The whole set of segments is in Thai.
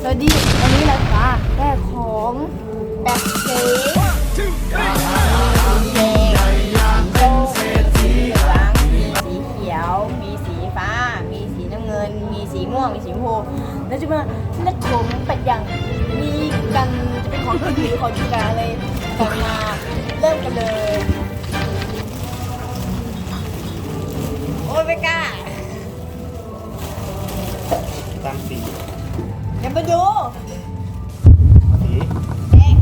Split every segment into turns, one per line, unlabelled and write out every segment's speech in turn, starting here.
สวัสดีวันนี้เราจะได้ของแบบเก๋สีแดงสีส้มสีเหลืองมีสีเขียว มีสีฟ้า มีสีน้ำเงิน มีสีม่วง มีสีชมพูแล้วจะมาเล่นผมเป็ดอย่างมีกันจะเป็นของกินหรือของกินกันอะไรก่อนมาเริ่มกันเลย โอ้ยไม่กล้า
ตามสี
เดี๋ยวมาดู
สี
แดง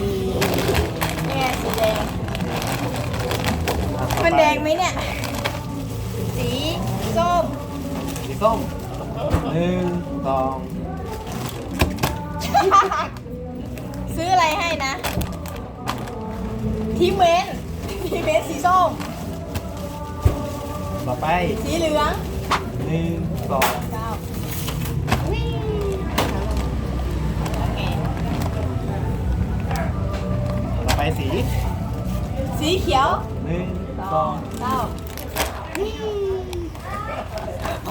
นี่ไงสีแดง
อะต่อป
มันแดงไหมเนี่ย สีส้ม
สีส้มหนึ่งสอง
ซื้ออะไรให้นะทีเมนทีเมนสีส้ม
ต่อไป
สีเหลือง
หนึ่งสอง
เก้าวิ่งโอเค
ต่อไปสี
สีเขียว
หนึ่ง
สอ
ง
เก้า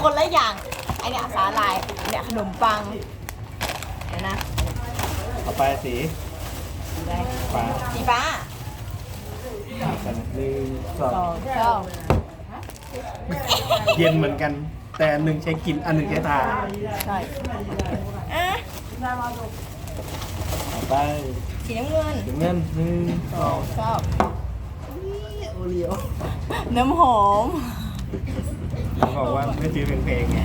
คนละอย่างไอเนี่ยสาลายอันเนี่ยขนมปังเดี๋ยวนะ
ต่อไปสี
สี
ฟ้า
สีฟ้า
หนึ่งส
องงเก้า
เย็นเหมือนกัน แต่อันหนึ่งใช้กินอันหนึ่งใช้ทา
ใช่อะ
ต่อไป
สีน้ำเงิน
ถึงเงินหนึ่งสอง
เก้า
โอเลียว
น้ำหอม
เขาบอกว่าไม่ซื้อเพลงๆไง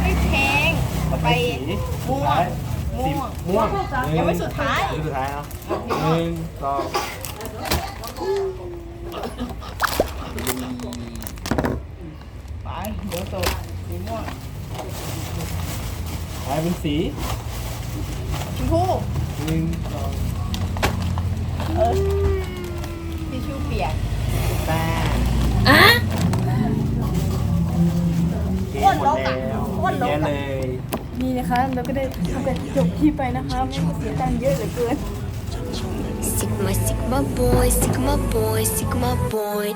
ไม่แพง
ต่อ
ไป
ไปสี
ม่วง
ท้ายสี
ม่วง
ม่วง
ยังไม่สุดท้าย
ยังไม่สุดท้ายเนาะหนึ่งสอง
ไปเดี๋ยวตก สีม่วง
ท้ายเป็นสี
ชมพู
หนึ่งสอง
เออทิชชู่เปียก
แป้ง
อะ
เก
อ้วน
หม
ล
ด
งอะ
แล้ว
อ้วนลง
เย
อะ
อะเลย
นี่นะคะเราก็ได้ทำการจบคลิปไปนะคะไม่ต้องเสียตังค์เยอะเหลือเกิน
Sigma, Sigma boy, Sigma boy, Sigma boy.